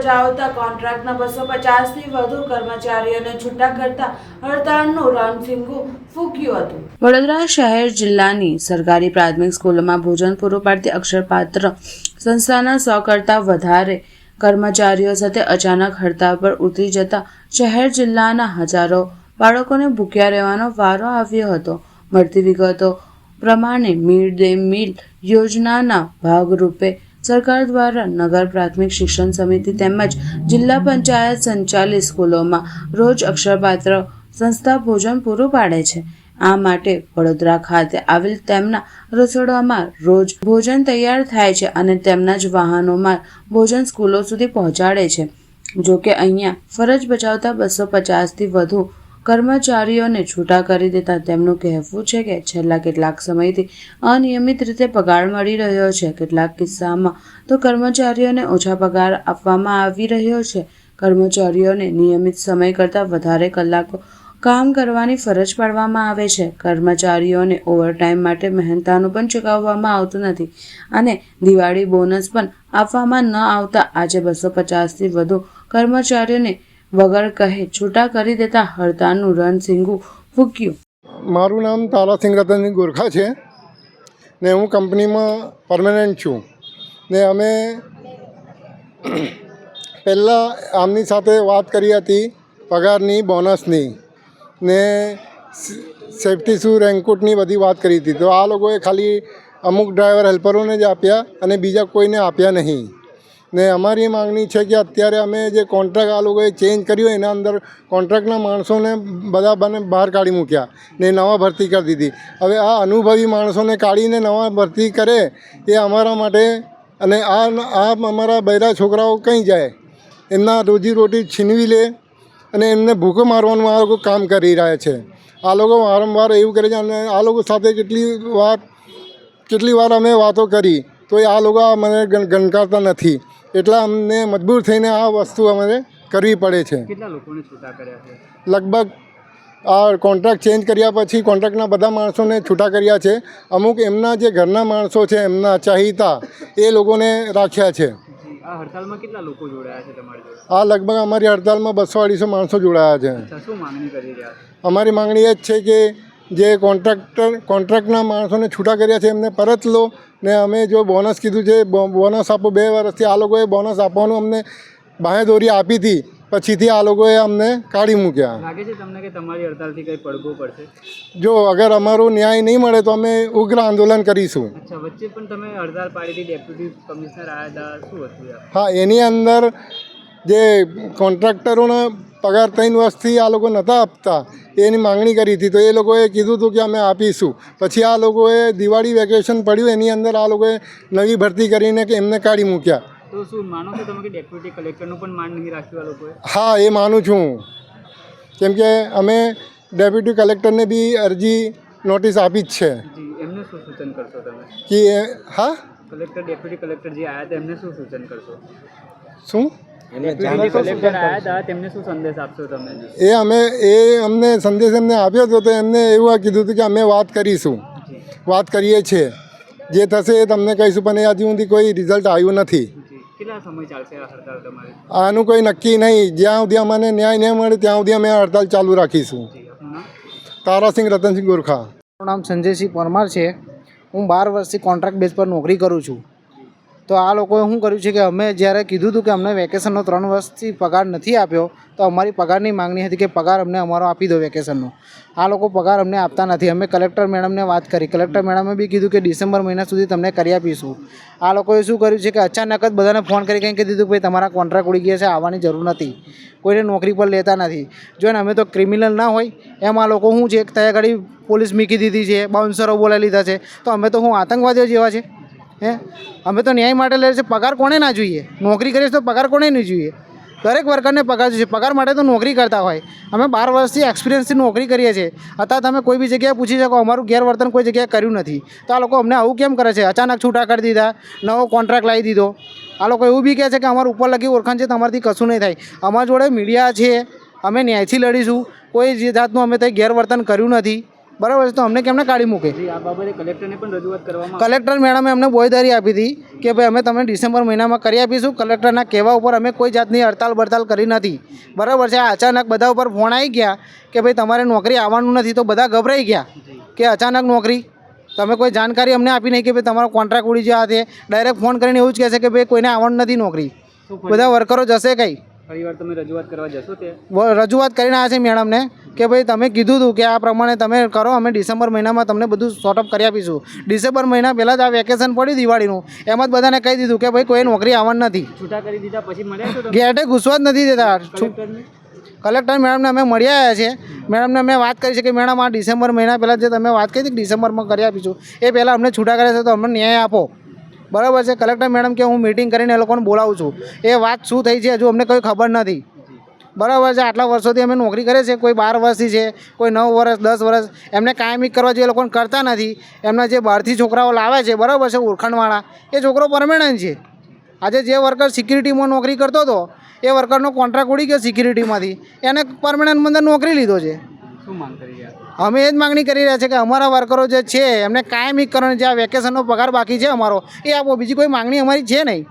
બજાવતા કોન્ટ્રાક્ટના બસો પચાસથી વધુ કર્મચારીઓને છૂટા કરતા હડતાળનું રણસિંગુ ફૂક્યું હતું. વડોદરા શહેર જિલ્લાની સરકારી પ્રાથમિક સ્કૂલોમાં ભોજન પૂરું પાડતી અક્ષરપાત્ર સંસ્થાના સો કરતાં વધારે કર્મચારીઓ સાથે અચાનક હડતાળ પર ઉતરી જતા શહેર જિલ્લાના હજારો બાળકોને ભૂખ્યા રહેવાનો વારો આવ્યો હતો. મળતી વિગતો પ્રમાણે મિડ ડે મીલ યોજનાના ભાગરૂપે સરકાર દ્વારા નગર પ્રાથમિક શિક્ષણ સમિતિ તેમજ જિલ્લા પંચાયત સંચાલિત સ્કૂલોમાં રોજ અક્ષરપાત્ર સંસ્થા ભોજન પૂરું પાડે છે. આ માટે વડોદરા ખાતે આવેલ તેમના રસોડામાં રોજ ભોજન તૈયાર થાય છે અને તેમના જ વાહનોમાં ભોજન સ્કૂલો સુધી પહોંચાડે છે. જો કે અહીંયા ફરજ બજાવતા બસો પચાસથી વધુ કર્મચારીઓને છૂટા કરી દેતા તેમનું કહેવું છે કે છેલ્લા કેટલાક સમયથી અનિયમિત રીતે પગાર મળી રહ્યો છે. કેટલાક કિસ્સામાં તો કર્મચારીઓને ઓછા પગાર આપવામાં આવી રહ્યો છે. કર્મચારીઓને નિયમિત સમય કરતાં વધારે કલાકો કામ કરવાની ફરજ પાડવામાં આવે છે. કર્મચારીઓને ઓવરટાઈમ માટે મહેનતાનું પણ ચૂકવવામાં આવતું નથી અને દિવાળી બોનસ પણ આપવામાં ન આવતા. આજે બસો પચાસથી વધુ કર્મચારીઓને વગર કહે છૂટા કરી દેતા હડતાળનું રણસિંગું ફૂક્યું. મારું નામ તારાસિંહ રતનસિંહ ગોરખા છે ને હું કંપનીમાં પરમેનન્ટ છું. ને અમે પહેલાં આમની સાથે વાત કરી હતી પગારની, બોનસની. ને સેફ્ટી શૂ, રેન્કોટની બધી વાત કરી હતી. તો આ લોકોએ ખાલી અમુક ડ્રાઈવર હેલ્પરોને જ આપ્યા અને બીજા કોઈને આપ્યા નહીં. ને અમારી માંગણી છે કે અત્યારે અમે જે કોન્ટ્રાક્ટ આ લોકોએ ચેન્જ કર્યો એના અંદર કોન્ટ્રાક્ટના માણસોને બધા બને બહાર કાઢી મૂક્યા ને નવા ભરતી કરી દીધી. હવે આ અનુભવી માણસોને કાઢીને નવા ભરતી કરે એ અમારા માટે અને આ આ અમારા બૈરા છોકરાઓ કંઈ જાય, એમના રોજીરોટી છીનવી લે અને એમને ભૂખો મારવાનું આ લોકો કામ કરી રહ્યા છે. આ લોકો વારંવાર એવું કરે છે અને આ લોકો સાથે કેટલી વાત કેટલી વાર અમે વાતો કરી, તો એ આ લોકો મને ગણ- ગણકારતા નથી. એટલા અમને મજબૂર થઈને આ વસ્તુ અમારે કરવી પડે છે. કેટલા લોકોને છૂટા કર્યા છે? લગભગ આ કોન્ટ્રાક્ટ ચેન્જ કર્યા પછી કોન્ટ્રાક્ટના બધા માણસોને છૂટા કર્યા છે. અમુક એમના જે ઘરના માણસો છે એમના ચાહિતા એ લોકોને રાખ્યા છે. આ હડતાલમાં કેટલા લોકો જોડાયા છે તમારી જોડે? આ લગભગ અમારી હડતાલમાં બસો અઢીસો માણસો જોડાયા છે. શું માંગણી કરી રહ્યા છે? અમારી માંગણી એ જ છે કે જે કોન્ટ્રાક્ટર કોન્ટ્રાક્ટના માણસોને છૂટા કર્યા છે એમને પરત લો. ને અમે જો બોનસ કીધું છે બોનસ આપો બે વર્ષથી આ લોકોએ બોનસ આપવાનું અમને બાંહેદોરી આપી હતી. પછીથી આ લોકોએ અમને કાઢી મૂક્યા. લાગે છે તમને કે તમારી હડતાલથી કંઈ પડવું પડશે? જો અગર અમારો ન્યાય નહીં મળે તો અમે ઉગ્ર આંદોલન કરીશું. અચ્છા વચ્ચે પણ તમે હડતાલ પાડી હતી ડેપ્યુટી કમિશનર આવ્યા હતા શું હતું હા એની અંદર જે કોન્ટ્રાક્ટરોના પગાર ત્રણ વર્ષથી આ લોકો નહોતા આપતા એની માંગણી કરી હતી. તો એ લોકોએ કીધું હતું કે અમે આપીશું. પછી આ લોકોએ દિવાળી વેકેશન પડ્યું એની અંદર આ લોકોએ નવી ભરતી કરીને કે એમને કાઢી મૂક્યા. તો શું માનો છો તમે કે ડેપ્યુટી કલેક્ટરનું પણ માન નહીં રાખ્યું આ લોકોએ? હા એ માનું છું કેમ કે અમે ડેપ્યુટી કલેક્ટરને બી અરજી નોટિસ આપી જ છે. એમને શું સૂચન કરશો તમે? કે હા? કલેક્ટર ડેપ્યુટી કલેક્ટર જે આવ્યા હતા એમને શું સૂચન કરશો? શું? એ અમે એ અમને સંદેશ એમને આપ્યો હતો તો એમને એવું કીધું હતું કે અમે વાત કરીશું. વાત કરીએ છીએ. જે થશે એ તમને કહીશું પણ એ હજી સુધી કોઈ રિઝલ્ટ આવ્યું નથી. જી. કેટલા સમય ચાલશે આ હડતાલ તમારી? આનું કોઈ નક્કી નહીં. જ્યાં સુધી અમને ન્યાય નહીં મળે ત્યાં સુધી અમે હડતાલ ચાલુ રાખીશું. તારાસિંહ રતનસિંહ ગોરખા. મારું નામ સંજયસિંહ પરમાર છે. હું બાર વર્ષથી કોન્ટ્રાક્ટ બેઝ પર નોકરી કરું છું. તો આ લોકોએ શું કર્યું છે કે અમે જ્યારે કીધું હતું કે અમને વેકેશનનો ત્રણ વર્ષથી પગાર નથી આપ્યો, તો અમારી પગારની માંગણી હતી કે પગાર અમને અમારો આપી દો વેકેશનનો. આ લોકો પગાર અમને આપતા નથી. અમે કલેક્ટર મેડમને વાત કરી. કલેક્ટર મેડમે બી કીધું કે ડિસેમ્બર મહિના સુધી તમને કરી આપીશું. આ લોકોએ શું કર્યું છે કે અચાનક જ બધાને ફોન કરી કંઈ કહી દીધું કે ભાઈ, તમારા કોન્ટ્રાક્ટ ઉડી ગયા છે, આવવાની જરૂર નથી. કોઈને નોકરી પર લેતા નથી. જો ને અમે તો ક્રિમિનલ ના હોય, એમ આ લોકો શું છે? ત્યાં ઘડી પોલીસ મૂકી દીધી છે, બાઉન્સરો બોલાવી લીધા છે. તો અમે તો હું આતંકવાદીઓ જેવા છે? હે? અમે તો ન્યાય માટે લઈએ છીએ પગાર કોને ના જોઈએ? નોકરી કરીએ તો પગાર કોને નહીં જોઈએ? દરેક વર્કરને પગાર જોઈએ. પગાર માટે તો નોકરી કરતા હોય. અમે બાર વર્ષથી એક્સપિરિયન્સથી નોકરી કરીએ છીએ. અત્યારે તમે કોઈ બી જગ્યાએ પૂછી શકો, અમારું ગેરવર્તન કોઈ જગ્યાએ કર્યું નથી. તો આ લોકો અમને આવું કેમ કરે છે? અચાનક છૂટા કરી દીધા, નવો કોન્ટ્રાક્ટ લાવી દીધો. આ લોકો એવું બી કહે છે કે અમારું ઉપર લગી ઓળખાણ છે, તમારાથી કશું નહીં થાય. અમારા જોડે મીડિયા છે. અમે ન્યાયથી લડીશું. કોઈ જે જાતનું અમે ત્યાં ગેરવર્તન કર્યું નથી. બરાબર છે તો અમને કેમને કાઢી મૂકે? કલેક્ટર મેડમે અમને બોયદારી આપી હતી કે ભાઈ અમે તમને ડિસેમ્બર મહિનામાં કરી આપીશું. કલેક્ટરના કહેવા ઉપર અમે કોઈ જાતની હડતાલ બડતાલ કરી નથી. બરાબર છે આ અચાનક બધા ઉપર ફોન આવી ગયા કે ભાઈ તમારે નોકરી આવવાનું નથી તો બધા ગભરાઈ ગયા કે અચાનક નોકરી? તમે કોઈ જાણકારી અમને આપી નહીં કે ભાઈ તમારો કોન્ટ્રાક્ટ ઉડી જવા છે. ડાયરેક્ટ ફોન કરીને એવું જ કહેશે કે ભાઈ કોઈને આવવાનું નથી નોકરી. બધા વર્કરો જશે કંઈ? ફરીવાર તમે રજૂઆત કરવા જશો તે રજૂઆત કરીને આવ્યા છે મેડમને. કે ભાઈ તમે કીધું હતું કે આ પ્રમાણે તમે કરો અમે ડિસેમ્બર મહિનામાં તમને બધું સોર્ટઅપ કરી આપીશું. ડિસેમ્બર મહિના પહેલાં જ આ વેકેશન પડ્યું દિવાળીનું. એમાં જ બધાને કહી દીધું કે ભાઈ કોઈ નોકરી આવવાની નથી. છૂટા કરી દીધા પછી ગેટે ઘૂસવા જ નથી દેતા. કલેક્ટર મેડમને અમે મળી આવ્યા છે. મેડમને અમે વાત કરી છે કે મેડમ આ ડિસેમ્બર મહિના પહેલાં જે તમે વાત કરી હતી ડિસેમ્બરમાં કરી આપીશું એ પહેલાં અમને છૂટા કરે છે તો અમને ન્યાય આપો. બરાબર છે? કલેક્ટર મેડમ કે હું મિટિંગ કરીને એ લોકોને બોલાવું છું. એ વાત શું થઈ છે હજુ અમને કોઈ ખબર નથી. બરાબર છે આટલા વર્ષોથી અમે નોકરી કરે છે કોઈ બાર વર્ષથી છે કોઈ નવ વર્ષ દસ વર્ષ એમને કાયમી કરવા જે લોકોને કરતા નથી એમના જે બહારથી છોકરાઓ લાવે છે બરાબર છે ઓળખાણવાળા એ છોકરો પરમેનન્ટ છે. આજે જે વર્કર સિક્યુરિટીમાં નોકરી કરતો હતો એ વર્કરનો કોન્ટ્રાક્ટ ઉડી ગયો સિક્યુરિટીમાંથી એને પરમેનન્ટ અંદર નોકરી લીધો છે. શું માંગ કરી અમે એ જ માગણી કરી રહ્યા છે કે અમારા વર્કરો જે છે એમને કાયમી કરવાનો જે આ વેકેશનનો પગાર બાકી છે અમારો એ આપો બીજી કોઈ માગણી અમારી છે નહીં.